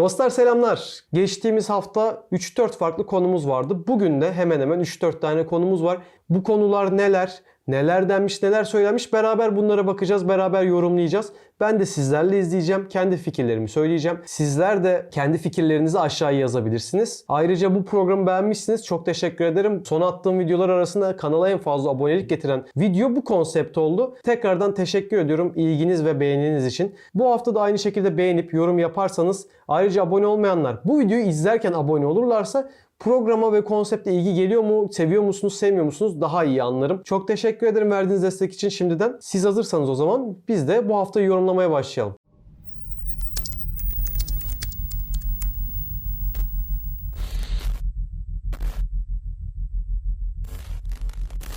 Dostlar selamlar. Geçtiğimiz hafta 3-4 farklı konumuz vardı. Bugün de hemen hemen 3-4 tane konumuz var. Bu konular neler? Neler denmiş, neler söylenmiş beraber bunlara bakacağız, beraber yorumlayacağız. Ben de sizlerle izleyeceğim, kendi fikirlerimi söyleyeceğim. Sizler de kendi fikirlerinizi aşağıya yazabilirsiniz. Ayrıca bu programı beğenmişsiniz, çok teşekkür ederim. Son attığım videolar arasında kanala en fazla abonelik getiren video bu konsept oldu. Tekrardan teşekkür ediyorum ilginiz ve beğeniniz için. Bu hafta da aynı şekilde beğenip yorum yaparsanız, ayrıca abone olmayanlar bu videoyu izlerken abone olurlarsa programa ve konsepte ilgi geliyor mu? Seviyor musunuz? Sevmiyor musunuz? Daha iyi anlarım. Çok teşekkür ederim verdiğiniz destek için şimdiden. Siz hazırsanız o zaman biz de bu hafta yorumlamaya başlayalım.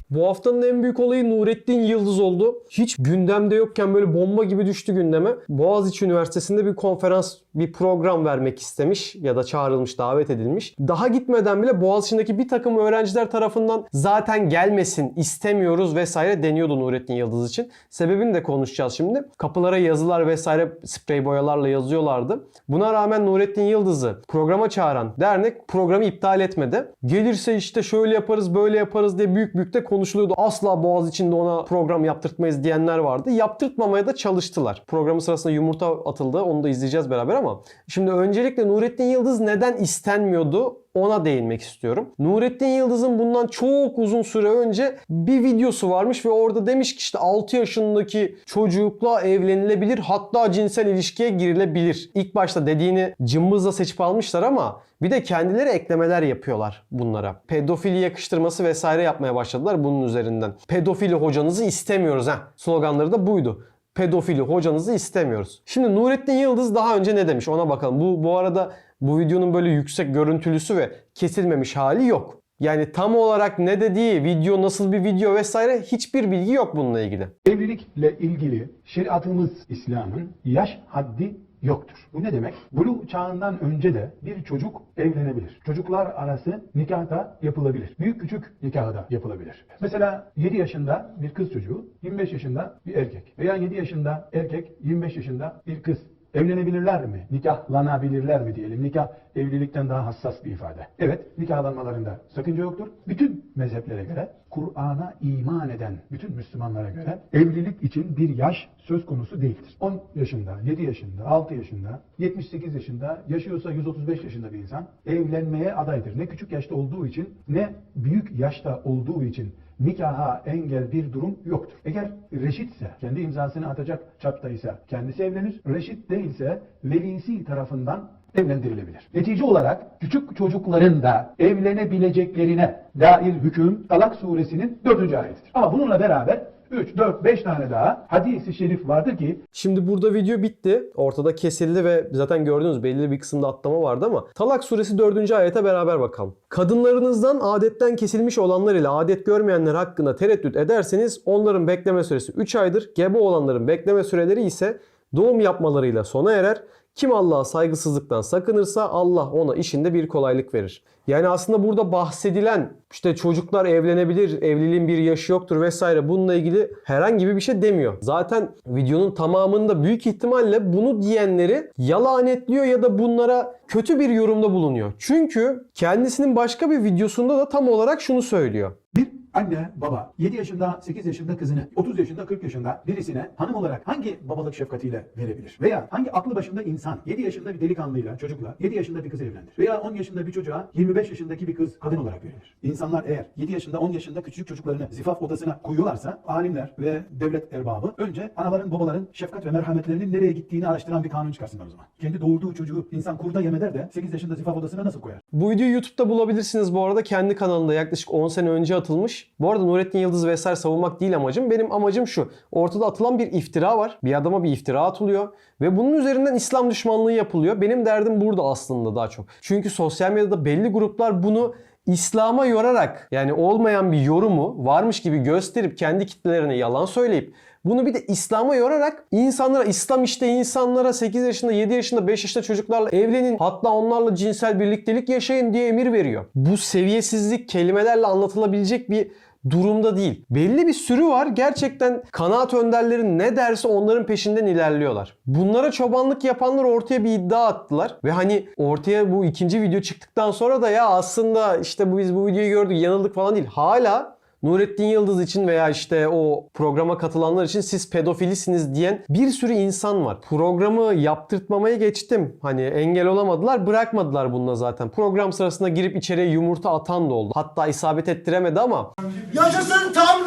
Bu haftanın en büyük olayı Nurettin Yıldız oldu. Hiç gündemde yokken böyle bomba gibi düştü gündeme. Boğaziçi Üniversitesi'nde bir konferans, bir program vermek istemiş ya da çağrılmış, davet edilmiş. Daha gitmeden bile Boğaziçi'ndeki bir takım öğrenciler tarafından zaten gelmesin, istemiyoruz vesaire deniyordu Nurettin Yıldız için. Sebebini de konuşacağız şimdi. Kapılara yazılar vesaire sprey boyalarla yazıyorlardı. Buna rağmen Nurettin Yıldız'ı programa çağıran dernek programı iptal etmedi. Gelirse işte şöyle yaparız, böyle yaparız diye büyük büyük de konuşuluyordu. Asla Boğaziçi'nde ona program yaptırtmayız diyenler vardı. Yaptırtmamaya da çalıştılar. Programın sırasında yumurta atıldı. Onu da izleyeceğiz beraber ama şimdi öncelikle Nurettin Yıldız neden istenmiyordu? ona değinmek istiyorum. Nurettin Yıldız'ın bundan çok uzun süre önce bir videosu varmış ve orada demiş ki işte 6 yaşındaki çocukla evlenilebilir hatta cinsel ilişkiye girilebilir. İlk başta dediğini cımbızla seçip almışlar ama bir de kendileri eklemeler yapıyorlar bunlara. Pedofili yakıştırması vesaire yapmaya başladılar bunun üzerinden. Pedofili hocanızı istemiyoruz ha. Sloganları da buydu pedofili hocanızı istemiyoruz. Şimdi Nurettin Yıldız daha önce ne demiş ona bakalım. Bu bu arada bu videonun böyle yüksek görüntülüsü ve kesilmemiş hali yok. Yani tam olarak ne dediği, video nasıl bir video vesaire hiçbir bilgi yok bununla ilgili. Evlilikle ilgili şeriatımız İslam'ın yaş haddi yoktur. Bu ne demek? Bulu çağından önce de bir çocuk evlenebilir. Çocuklar arası nikah da yapılabilir. Büyük küçük nikah da yapılabilir. Mesela 7 yaşında bir kız çocuğu, 25 yaşında bir erkek veya 7 yaşında erkek, 25 yaşında bir kız evlenebilirler mi? Nikahlanabilirler mi diyelim. Nikah evlilikten daha hassas bir ifade. Evet, nikahlanmalarında sakınca yoktur. Bütün mezheplere göre, Kur'an'a iman eden bütün Müslümanlara göre evlilik için bir yaş söz konusu değildir. 10 yaşında, 7 yaşında, 6 yaşında, 78 yaşında, yaşıyorsa 135 yaşında bir insan evlenmeye adaydır. Ne küçük yaşta olduğu için ne büyük yaşta olduğu için nikaha engel bir durum yoktur. Eğer reşitse, kendi imzasını atacak çaptaysa kendisi evlenir. Reşit değilse velisi tarafından evlendirilebilir. Netice olarak küçük çocukların da evlenebileceklerine dair hüküm Talak suresinin 4. ayetidir. Ama bununla beraber 3, 4, 5 tane daha hadisi şerif vardır ki Şimdi burada video bitti. Ortada kesildi ve zaten gördüğünüz belli bir kısımda atlama vardı ama Talak suresi 4. ayete beraber bakalım. Kadınlarınızdan adetten kesilmiş olanlar ile adet görmeyenler hakkında tereddüt ederseniz onların bekleme süresi 3 aydır. Gebe olanların bekleme süreleri ise doğum yapmalarıyla sona erer. Kim Allah'a saygısızlıktan sakınırsa Allah ona işinde bir kolaylık verir. Yani aslında burada bahsedilen işte çocuklar evlenebilir, evliliğin bir yaşı yoktur vesaire bununla ilgili herhangi bir şey demiyor. Zaten videonun tamamında büyük ihtimalle bunu diyenleri ya lanetliyor ya da bunlara kötü bir yorumda bulunuyor. Çünkü kendisinin başka bir videosunda da tam olarak şunu söylüyor. Bir anne, baba 7 yaşında, 8 yaşında kızını 30 yaşında, 40 yaşında birisine hanım olarak hangi babalık şefkatiyle verebilir? Veya hangi aklı başında insan 7 yaşında bir delikanlıyla, çocukla 7 yaşında bir kız evlendir? Veya 10 yaşında bir çocuğa 25 yaşındaki bir kız kadın olarak verilir. İnsanlar eğer 7 yaşında, 10 yaşında küçük çocuklarını zifaf odasına koyuyorlarsa alimler ve devlet erbabı önce anaların, babaların şefkat ve merhametlerinin nereye gittiğini araştıran bir kanun çıkarsınlar o zaman. Kendi doğurduğu çocuğu insan kurda yem eder de 8 yaşında zifaf odasına nasıl koyar? Bu videoyu YouTube'da bulabilirsiniz bu arada. Kendi kanalında yaklaşık 10 sene önce atılmış. Bu arada Nurettin Yıldız vesaire savunmak değil amacım. Benim amacım şu. Ortada atılan bir iftira var. Bir adama bir iftira atılıyor. Ve bunun üzerinden İslam düşmanlığı yapılıyor. Benim derdim burada aslında daha çok. Çünkü sosyal medyada belli gruplar bunu İslam'a yorarak yani olmayan bir yorumu varmış gibi gösterip kendi kitlelerine yalan söyleyip bunu bir de İslam'a yorarak insanlara İslam işte insanlara 8 yaşında 7 yaşında 5 yaşında çocuklarla evlenin hatta onlarla cinsel birliktelik yaşayın diye emir veriyor. Bu seviyesizlik kelimelerle anlatılabilecek bir durumda değil. Belli bir sürü var. Gerçekten kanaat önderleri ne derse onların peşinden ilerliyorlar. Bunlara çobanlık yapanlar ortaya bir iddia attılar. Ve hani ortaya bu ikinci video çıktıktan sonra da ya aslında işte bu biz bu videoyu gördük yanıldık falan değil. Hala Nurettin Yıldız için veya işte o programa katılanlar için siz pedofilisiniz diyen bir sürü insan var. Programı yaptırtmamaya geçtim. Hani engel olamadılar, bırakmadılar bununla zaten. Program sırasında girip içeriye yumurta atan da oldu. Hatta isabet ettiremedi ama Yaşasın tam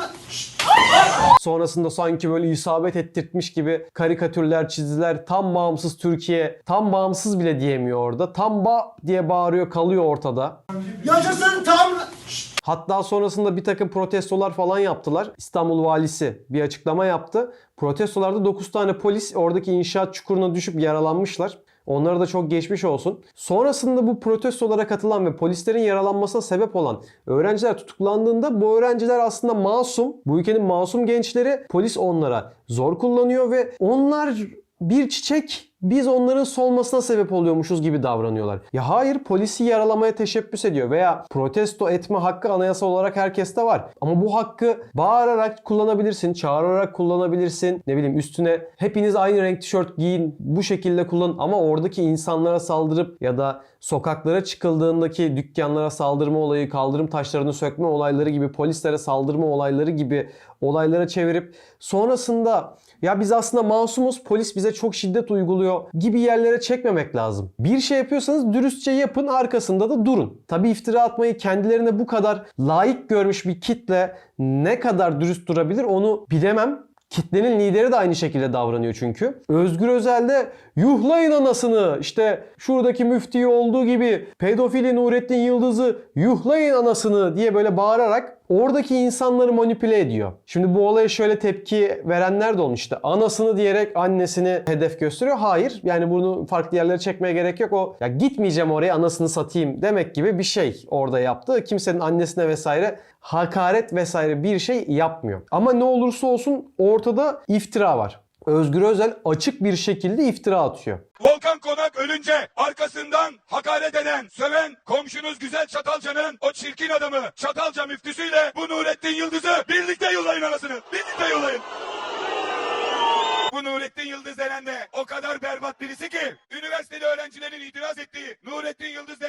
sonrasında sanki böyle isabet ettirtmiş gibi karikatürler, çizgiler tam bağımsız Türkiye, tam bağımsız bile diyemiyor orada. Tam ba diye bağırıyor kalıyor ortada. yaşasın tam Hatta sonrasında bir takım protestolar falan yaptılar. İstanbul valisi bir açıklama yaptı. Protestolarda 9 tane polis oradaki inşaat çukuruna düşüp yaralanmışlar. Onlara da çok geçmiş olsun. Sonrasında bu protestolara katılan ve polislerin yaralanmasına sebep olan öğrenciler tutuklandığında bu öğrenciler aslında masum. Bu ülkenin masum gençleri polis onlara zor kullanıyor ve onlar bir çiçek biz onların solmasına sebep oluyormuşuz gibi davranıyorlar. Ya hayır polisi yaralamaya teşebbüs ediyor veya protesto etme hakkı anayasal olarak herkeste var. Ama bu hakkı bağırarak kullanabilirsin, çağırarak kullanabilirsin. Ne bileyim üstüne hepiniz aynı renk tişört giyin bu şekilde kullan ama oradaki insanlara saldırıp ya da sokaklara çıkıldığındaki dükkanlara saldırma olayı, kaldırım taşlarını sökme olayları gibi polislere saldırma olayları gibi olaylara çevirip sonrasında ya biz aslında masumuz polis bize çok şiddet uyguluyor gibi yerlere çekmemek lazım. Bir şey yapıyorsanız dürüstçe yapın arkasında da durun. Tabi iftira atmayı kendilerine bu kadar layık görmüş bir kitle ne kadar dürüst durabilir onu bilemem. Kitlenin lideri de aynı şekilde davranıyor çünkü. Özgür Özel de yuhlayın anasını işte şuradaki müfti olduğu gibi pedofili Nurettin Yıldız'ı yuhlayın anasını diye böyle bağırarak oradaki insanları manipüle ediyor. Şimdi bu olaya şöyle tepki verenler de olmuş işte anasını diyerek annesini hedef gösteriyor. Hayır yani bunu farklı yerlere çekmeye gerek yok. O ya gitmeyeceğim oraya anasını satayım demek gibi bir şey orada yaptı. Kimsenin annesine vesaire hakaret vesaire bir şey yapmıyor. Ama ne olursa olsun ortada iftira var. Özgür Özel açık bir şekilde iftira atıyor. Volkan Konak ölünce arkasından hakaret eden, söven komşunuz Güzel Çatalca'nın o çirkin adamı Çatalca müftüsüyle bu Nurettin Yıldız'ı birlikte yollayın anasını. Birlikte yollayın. Bu Nurettin Yıldız denen de o kadar berbat birisi ki üniversitede öğrencilerin itiraz ettiği Nurettin Yıldız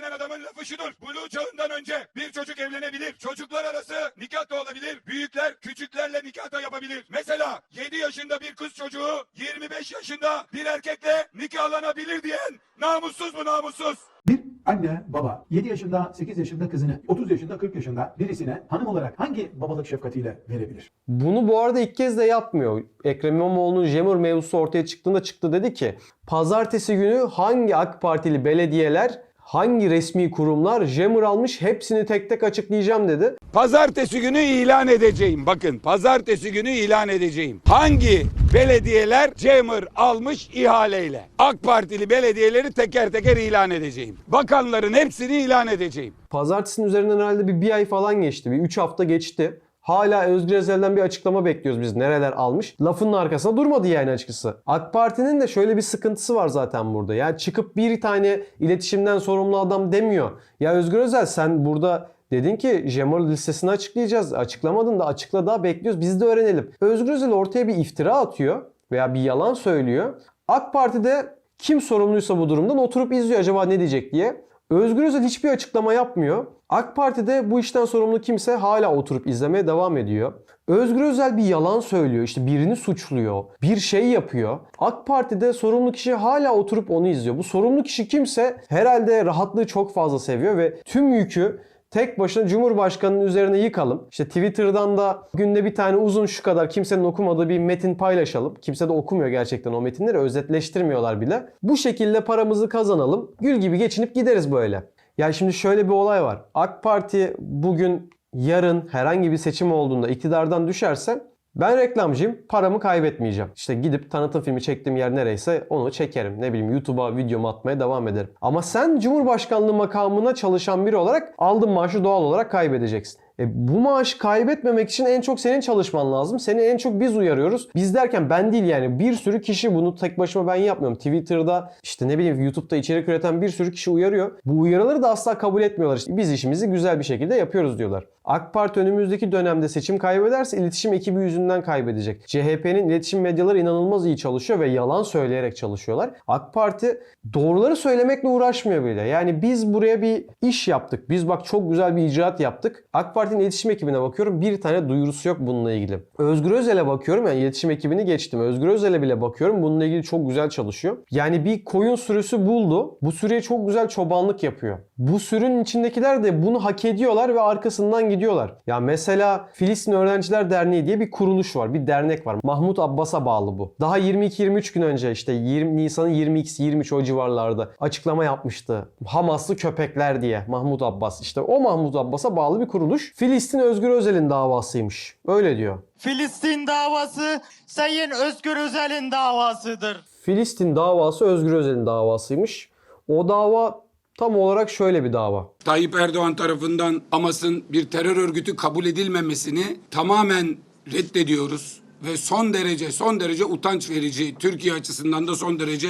şudur. Blue çağından önce bir çocuk evlenebilir. Çocuklar arası nikah da olabilir. Büyükler küçüklerle nikah da yapabilir. Mesela 7 yaşında bir kız çocuğu 25 yaşında bir erkekle nikahlanabilir diyen namussuz bu namussuz. Bir anne, baba 7 yaşında, 8 yaşında kızını 30 yaşında, 40 yaşında birisine hanım olarak hangi babalık şefkatiyle verebilir? Bunu bu arada ilk kez de yapmıyor. Ekrem İmamoğlu'nun Jemur mevzusu ortaya çıktığında çıktı dedi ki pazartesi günü hangi AK Partili belediyeler hangi resmi kurumlar Jemur almış hepsini tek tek açıklayacağım dedi. Pazartesi günü ilan edeceğim. Bakın pazartesi günü ilan edeceğim. Hangi belediyeler Cemır almış ihaleyle? AK Partili belediyeleri teker teker ilan edeceğim. Bakanların hepsini ilan edeceğim. Pazartesinin üzerinden herhalde bir, bir ay falan geçti. Bir 3 hafta geçti. Hala Özgür Özel'den bir açıklama bekliyoruz biz nereler almış. Lafının arkasında durmadı yani açıkçası. AK Parti'nin de şöyle bir sıkıntısı var zaten burada. Ya çıkıp bir tane iletişimden sorumlu adam demiyor. Ya Özgür Özel sen burada Dedin ki Jemor listesini açıklayacağız. Açıklamadın da açıkla daha bekliyoruz. Biz de öğrenelim. Özgür Özel ortaya bir iftira atıyor veya bir yalan söylüyor. AK Parti'de kim sorumluysa bu durumdan oturup izliyor acaba ne diyecek diye. Özgür Özel hiçbir açıklama yapmıyor. AK Parti'de bu işten sorumlu kimse hala oturup izlemeye devam ediyor. Özgür Özel bir yalan söylüyor. işte birini suçluyor. Bir şey yapıyor. AK Parti'de sorumlu kişi hala oturup onu izliyor. Bu sorumlu kişi kimse herhalde rahatlığı çok fazla seviyor ve tüm yükü tek başına Cumhurbaşkanı'nın üzerine yıkalım. İşte Twitter'dan da günde bir tane uzun şu kadar kimsenin okumadığı bir metin paylaşalım. Kimse de okumuyor gerçekten o metinleri özetleştirmiyorlar bile. Bu şekilde paramızı kazanalım. Gül gibi geçinip gideriz böyle. Ya şimdi şöyle bir olay var. AK Parti bugün yarın herhangi bir seçim olduğunda iktidardan düşerse ben reklamcıyım, paramı kaybetmeyeceğim. İşte gidip tanıtım filmi çektiğim yer nereyse onu çekerim. Ne bileyim YouTube'a videomu atmaya devam ederim. Ama sen Cumhurbaşkanlığı makamına çalışan biri olarak aldığın maaşı doğal olarak kaybedeceksin. E, bu maaşı kaybetmemek için en çok senin çalışman lazım. Seni en çok biz uyarıyoruz. Biz derken ben değil yani bir sürü kişi bunu tek başıma ben yapmıyorum. Twitter'da işte ne bileyim YouTube'da içerik üreten bir sürü kişi uyarıyor. Bu uyarıları da asla kabul etmiyorlar. İşte biz işimizi güzel bir şekilde yapıyoruz diyorlar. AK Parti önümüzdeki dönemde seçim kaybederse iletişim ekibi yüzünden kaybedecek. CHP'nin iletişim medyaları inanılmaz iyi çalışıyor ve yalan söyleyerek çalışıyorlar. AK Parti doğruları söylemekle uğraşmıyor bile. Yani biz buraya bir iş yaptık. Biz bak çok güzel bir icraat yaptık. AK Parti'nin iletişim ekibine bakıyorum. Bir tane duyurusu yok bununla ilgili. Özgür Özel'e bakıyorum. Yani iletişim ekibini geçtim. Özgür Özel'e bile bakıyorum. Bununla ilgili çok güzel çalışıyor. Yani bir koyun sürüsü buldu. Bu sürüye çok güzel çobanlık yapıyor. Bu sürünün içindekiler de bunu hak ediyorlar ve arkasından gidiyorlar. Ya mesela Filistin Öğrenciler Derneği diye bir kuruluş var. Bir dernek var. Mahmut Abbas'a bağlı bu. Daha 22-23 gün önce işte 20 Nisan'ın 22'si 23 o civarlarda açıklama yapmıştı. Hamaslı köpekler diye Mahmut Abbas. İşte o Mahmut Abbas'a bağlı bir kuruluş. Filistin Özgür Özel'in davasıymış. Öyle diyor. Filistin davası Sayın Özgür Özel'in davasıdır. Filistin davası Özgür Özel'in davasıymış. O dava tam olarak şöyle bir dava. Tayyip Erdoğan tarafından Hamas'ın bir terör örgütü kabul edilmemesini tamamen reddediyoruz ve son derece son derece utanç verici Türkiye açısından da son derece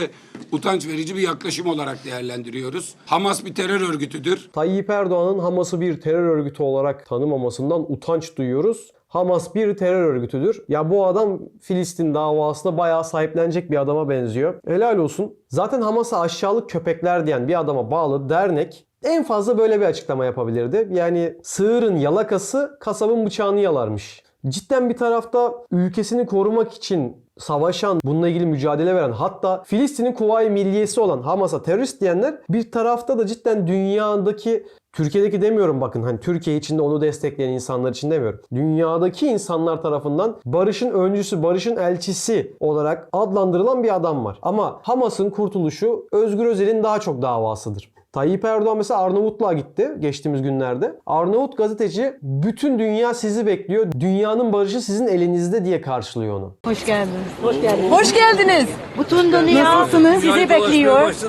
utanç verici bir yaklaşım olarak değerlendiriyoruz. Hamas bir terör örgütüdür. Tayyip Erdoğan'ın Hamas'ı bir terör örgütü olarak tanımamasından utanç duyuyoruz. Hamas bir terör örgütüdür. Ya bu adam Filistin davasında bayağı sahiplenecek bir adama benziyor. Helal olsun. Zaten Hamas'a aşağılık köpekler diyen bir adama bağlı dernek en fazla böyle bir açıklama yapabilirdi. Yani sığırın yalakası kasabın bıçağını yalarmış. Cidden bir tarafta ülkesini korumak için savaşan, bununla ilgili mücadele veren hatta Filistin'in Kuvayi Milliyesi olan Hamas'a terörist diyenler bir tarafta da cidden dünyadaki Türkiye'deki demiyorum bakın hani Türkiye içinde onu destekleyen insanlar için demiyorum. Dünyadaki insanlar tarafından barışın öncüsü, barışın elçisi olarak adlandırılan bir adam var. Ama Hamas'ın kurtuluşu Özgür Özel'in daha çok davasıdır. Tayyip Erdoğan mesela Arnavutluğa gitti geçtiğimiz günlerde. Arnavut gazeteci bütün dünya sizi bekliyor. Dünyanın barışı sizin elinizde diye karşılıyor onu. Hoş geldiniz. Hoş geldiniz. Hoş geldiniz. Bütün dünya Nasılsınız? sizi bekliyor.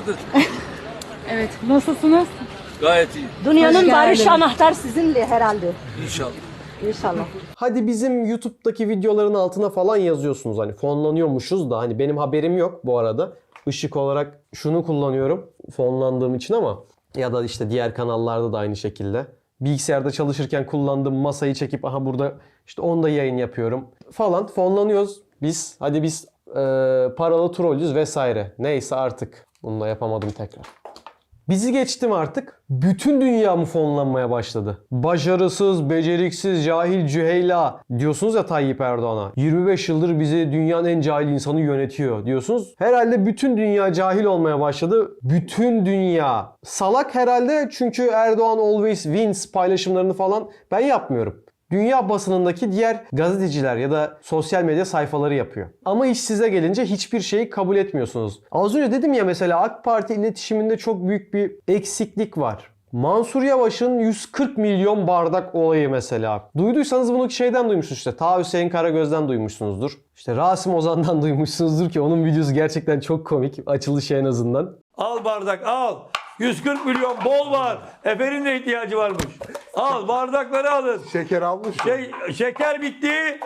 Evet. Nasılsınız? Gayet iyi. Dünyanın barış anahtar sizinle herhalde. İnşallah. İnşallah. Hadi bizim YouTube'daki videoların altına falan yazıyorsunuz hani fonlanıyormuşuz da hani benim haberim yok bu arada. Işık olarak şunu kullanıyorum fonlandığım için ama ya da işte diğer kanallarda da aynı şekilde. Bilgisayarda çalışırken kullandığım masayı çekip aha burada işte onda yayın yapıyorum falan fonlanıyoruz biz. Hadi biz e, paralı trollüz vesaire. Neyse artık. Bunu da yapamadım tekrar. Bizi geçtim artık. Bütün dünya mı fonlanmaya başladı? Başarısız, beceriksiz, cahil, cüheyla diyorsunuz ya Tayyip Erdoğan'a. 25 yıldır bizi dünyanın en cahil insanı yönetiyor diyorsunuz. Herhalde bütün dünya cahil olmaya başladı. Bütün dünya. Salak herhalde çünkü Erdoğan always wins paylaşımlarını falan ben yapmıyorum. Dünya basınındaki diğer gazeteciler ya da sosyal medya sayfaları yapıyor. Ama iş size gelince hiçbir şeyi kabul etmiyorsunuz. Az önce dedim ya mesela AK Parti iletişiminde çok büyük bir eksiklik var. Mansur Yavaş'ın 140 milyon bardak olayı mesela. Duyduysanız bunu şeyden duymuşsunuz işte. Ta Hüseyin Karagöz'den duymuşsunuzdur. İşte Rasim Ozan'dan duymuşsunuzdur ki onun videosu gerçekten çok komik. Açılışı en azından. Al bardak al. 140 milyon bol var. Efe'nin de ihtiyacı varmış. Al bardakları alın. Şeker almış mı? Şey, şeker bitti.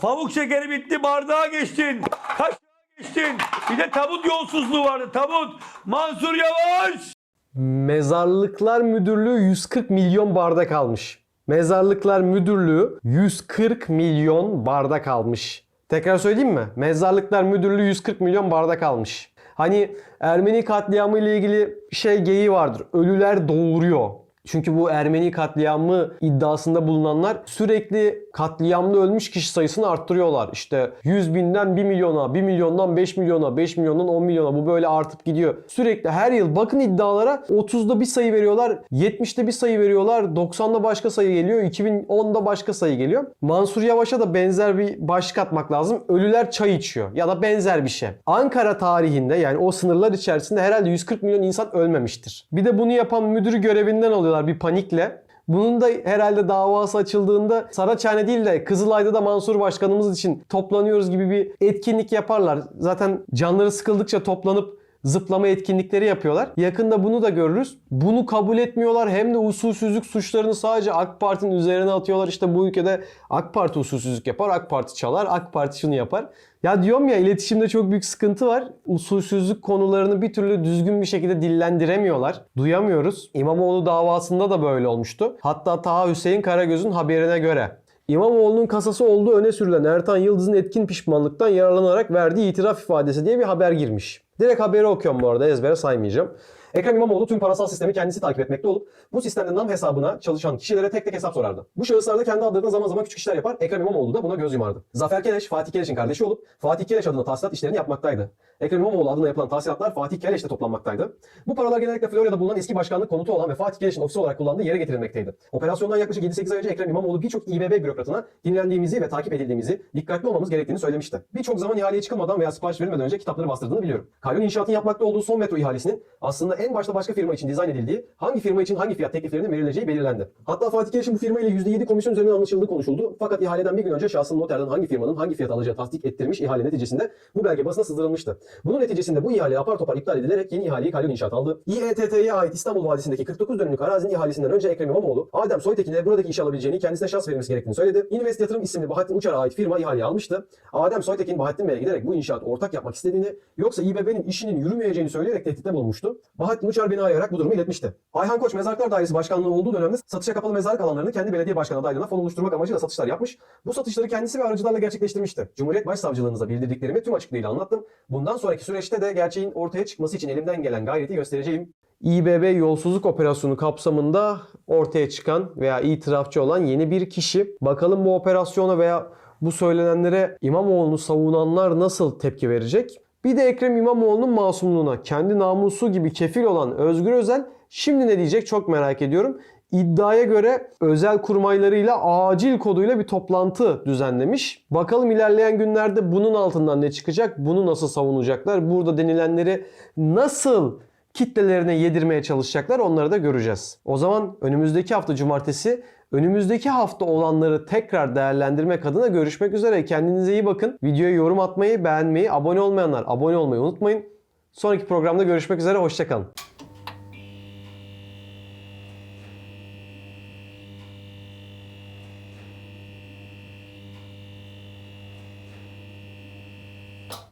Pamuk şekeri bitti. Bardağa geçtin. Kaç geçtin. Bir de tabut yolsuzluğu vardı. Tabut. Mansur Yavaş. Mezarlıklar Müdürlüğü 140 milyon bardak almış. Mezarlıklar Müdürlüğü 140 milyon bardak almış. Tekrar söyleyeyim mi? Mezarlıklar Müdürlüğü 140 milyon bardak almış. Hani Ermeni katliamı ile ilgili şey geyiği vardır. Ölüler doğuruyor. Çünkü bu Ermeni katliamı iddiasında bulunanlar sürekli katliamda ölmüş kişi sayısını arttırıyorlar. İşte 100 binden 1 milyona, 1 milyondan 5 milyona, 5 milyondan 10 milyona bu böyle artıp gidiyor. Sürekli her yıl bakın iddialara 30'da bir sayı veriyorlar, 70'te bir sayı veriyorlar, 90'da başka sayı geliyor, 2010'da başka sayı geliyor. Mansur Yavaş'a da benzer bir başlık atmak lazım. Ölüler çay içiyor ya da benzer bir şey. Ankara tarihinde yani o sınırlar içerisinde herhalde 140 milyon insan ölmemiştir. Bir de bunu yapan müdürü görevinden alıyorlar bir panikle. Bunun da herhalde davası açıldığında Saraçhane değil de Kızılay'da da Mansur Başkanımız için toplanıyoruz gibi bir etkinlik yaparlar. Zaten canları sıkıldıkça toplanıp zıplama etkinlikleri yapıyorlar. Yakında bunu da görürüz. Bunu kabul etmiyorlar. Hem de usulsüzlük suçlarını sadece AK Parti'nin üzerine atıyorlar. İşte bu ülkede AK Parti usulsüzlük yapar, AK Parti çalar, AK Parti şunu yapar. Ya diyorum ya iletişimde çok büyük sıkıntı var. Usulsüzlük konularını bir türlü düzgün bir şekilde dillendiremiyorlar. Duyamıyoruz. İmamoğlu davasında da böyle olmuştu. Hatta Taha Hüseyin Karagöz'ün haberine göre İmamoğlu'nun kasası olduğu öne sürülen Ertan Yıldız'ın etkin pişmanlıktan yararlanarak verdiği itiraf ifadesi diye bir haber girmiş. Direkt haberi okuyorum bu arada ezbere saymayacağım. Ekrem İmamoğlu tüm parasal sistemi kendisi takip etmekte olup bu sistemde nam hesabına çalışan kişilere tek tek hesap sorardı. Bu şahıslar da kendi adlarına zaman zaman küçük işler yapar. Ekrem İmamoğlu da buna göz yumardı. Zafer Keleş, Fatih Keleş'in kardeşi olup Fatih Keleş adına tahsilat işlerini yapmaktaydı. Ekrem İmamoğlu adına yapılan tahsilatlar Fatih Keleş'te toplanmaktaydı. Bu paralar genellikle Florya'da bulunan eski başkanlık konutu olan ve Fatih Keleş'in ofisi olarak kullandığı yere getirilmekteydi. Operasyondan yaklaşık 7-8 ay önce Ekrem İmamoğlu birçok İBB bürokratına dinlendiğimizi ve takip edildiğimizi, dikkatli olmamız gerektiğini söylemişti. Birçok zaman ihaleye çıkılmadan veya sipariş verilmeden önce kitapları bastırdığını biliyorum. Kalyon İnşaat'ın yapmakta olduğu son metro ihalesinin aslında en başta başka firma için dizayn edildiği, hangi firma için hangi fiyat tekliflerinin verileceği belirlendi. Hatta Fatih Keleş'in bu firma ile %7 komisyon üzerinden anlaşıldığı konuşuldu. Fakat ihaleden bir gün önce şahsın noterden hangi firmanın hangi fiyat alacağı tasdik ettirmiş ihale neticesinde bu belge basına sızdırılmıştı. Bunun neticesinde bu ihale apar topar iptal edilerek yeni ihaleyi Kalyon İnşaat aldı. İETT'ye ait İstanbul Vadisi'ndeki 49 dönümlük arazinin ihalesinden önce Ekrem İmamoğlu, Adem Soytekin'e buradaki işi alabileceğini kendisine şans verilmesi gerektiğini söyledi. Invest Yatırım isimli Bahattin Uçar'a ait firma ihaleyi almıştı. Adem Soytekin Bahattin Bey'e giderek bu inşaat ortak yapmak istediğini yoksa İBB'nin işinin yürümeyeceğini söyleyerek tehditte bulunmuştu. Bahattin Uçar beni arayarak bu durumu iletmişti. Ayhan Koç Mezarlıklar Dairesi Başkanlığı olduğu dönemde satışa kapalı mezarlık alanlarını kendi belediye başkanı adaylığına fon oluşturmak amacıyla satışlar yapmış. Bu satışları kendisi ve aracılarla gerçekleştirmişti. Cumhuriyet Başsavcılığınıza bildirdiklerimi tüm açıklığıyla anlattım. Bundan sonraki süreçte de gerçeğin ortaya çıkması için elimden gelen gayreti göstereceğim. İBB yolsuzluk operasyonu kapsamında ortaya çıkan veya itirafçı olan yeni bir kişi. Bakalım bu operasyona veya bu söylenenlere İmamoğlu'nu savunanlar nasıl tepki verecek? Bir de Ekrem İmamoğlu'nun masumluğuna kendi namusu gibi kefil olan Özgür Özel şimdi ne diyecek çok merak ediyorum. İddiaya göre özel kurmaylarıyla acil koduyla bir toplantı düzenlemiş. Bakalım ilerleyen günlerde bunun altından ne çıkacak? Bunu nasıl savunacaklar? Burada denilenleri nasıl kitlelerine yedirmeye çalışacaklar onları da göreceğiz. O zaman önümüzdeki hafta cumartesi önümüzdeki hafta olanları tekrar değerlendirmek adına görüşmek üzere. Kendinize iyi bakın. Videoya yorum atmayı, beğenmeyi, abone olmayanlar abone olmayı unutmayın. Sonraki programda görüşmek üzere. Hoşçakalın.